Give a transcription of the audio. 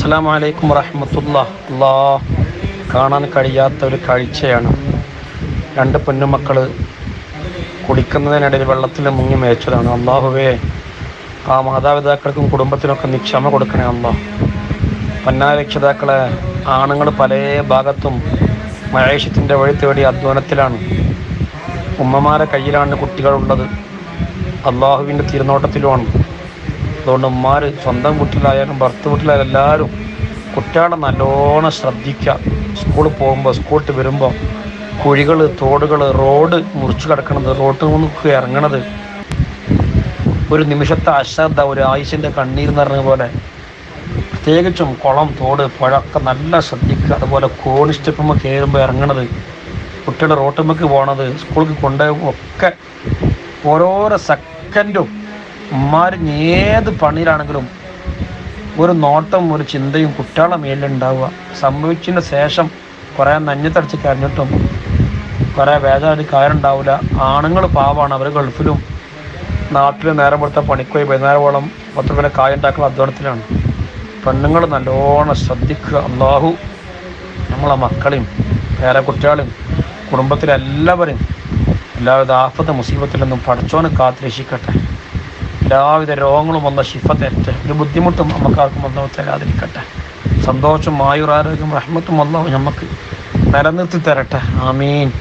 അസ്സാം വലൈക്കും വറഹമത്തുള്ള. അല്ലാ കാണാൻ കഴിയാത്ത ഒരു കാഴ്ചയാണ്. രണ്ട് പൊന്നുമക്കൾ കുടിക്കുന്നതിനിടയിൽ വെള്ളത്തിൽ മുങ്ങി മേച്ചതാണ് അള്ളാഹുവേ ആ മാതാപിതാക്കൾക്കും കുടുംബത്തിനൊക്കെ നിക്ഷമ കൊടുക്കണേ അള്ളാഹ് പന്നാ രക്ഷിതാക്കളെ ആണുങ്ങൾ പല ഭാഗത്തും മഹേഷത്തിന്റെ വഴി തേടി അധ്വാനത്തിലാണ്. ഉമ്മമാരെ കയ്യിലാണ് കുട്ടികളുള്ളത്. അള്ളാഹുവിന്റെ തിരുനോട്ടത്തിലുമാണ്. അതുകൊണ്ട് ഉമ്മാർ സ്വന്തം വീട്ടിലായാലും ഭർത്ത് വീട്ടിലായാലും എല്ലാവരും കുട്ടികളെ നല്ലോണം ശ്രദ്ധിക്കുക. സ്കൂളിൽ പോകുമ്പോൾ സ്കൂളിൽ വരുമ്പോൾ കുഴികൾ തോടുകൾ റോഡ് മുറിച്ച് കിടക്കണത് റോട്ടിൽ നിന്ന് ഇറങ്ങണത്. ഒരു നിമിഷത്തെ അശ്രദ്ധ ഒരു ആയുസിന്റെ കണ്ണീർ എന്ന് പറഞ്ഞ പോലെ. പ്രത്യേകിച്ചും കുളം തോട് പുഴ ഒക്കെ നല്ല ശ്രദ്ധിക്കുക. അതുപോലെ കോണി കയറുമ്പോൾ ഇറങ്ങണത്. കുട്ടികൾ റോട്ടുമ്പോൾ പോണത് സ്കൂളിൽ കൊണ്ടുപോകും ഒക്കെ ഓരോരോ സെക്കൻഡും ഉമ്മാർ ഏത് പണിയിലാണെങ്കിലും ഒരു നോട്ടം ഒരു ചിന്തയും കുട്ടികളെ മേലുണ്ടാവുക സംഭവിച്ചതിന് ശേഷം കുറേ നഞ്ഞത്തടിച്ച് കരഞ്ഞിട്ടും കുറേ വേദന കാര്യമുണ്ടാവില്ല ആണുങ്ങൾ പാവാണ്. അവർ ഗൾഫിലും നാട്ടിൽ നേരം കൊടുത്ത പണിക്കോയി വൈകുന്നേരമോളം പത്ത് രൂപ കായ ഉണ്ടാക്കുന്ന അധ്വാനത്തിലാണ്. പെണ്ണുങ്ങൾ നല്ലോണം ശ്രദ്ധിക്കുക. അള്ളാഹു നമ്മളെ മക്കളെയും പേരെ കുട്ടികളെയും കുടുംബത്തിലെല്ലാവരെയും എല്ലാവിധ ആഫത്ത് മുസീബത്തിൽ നിന്നും പഠിച്ചോനെ കാത്തിരക്ഷിക്കട്ടെ. എല്ലാവിധ രോഗങ്ങളും വന്ന ശിഫ തെറ്റ് ഒരു ബുദ്ധിമുട്ടും നമുക്കാർക്കും വന്നോ തരാതിരിക്കട്ടെ സന്തോഷം ആയുരാരോഗ്യം റഹ്മത്തും വന്നവ നമുക്ക് നിലനിർത്തി തരട്ടെ. ആമീൻ.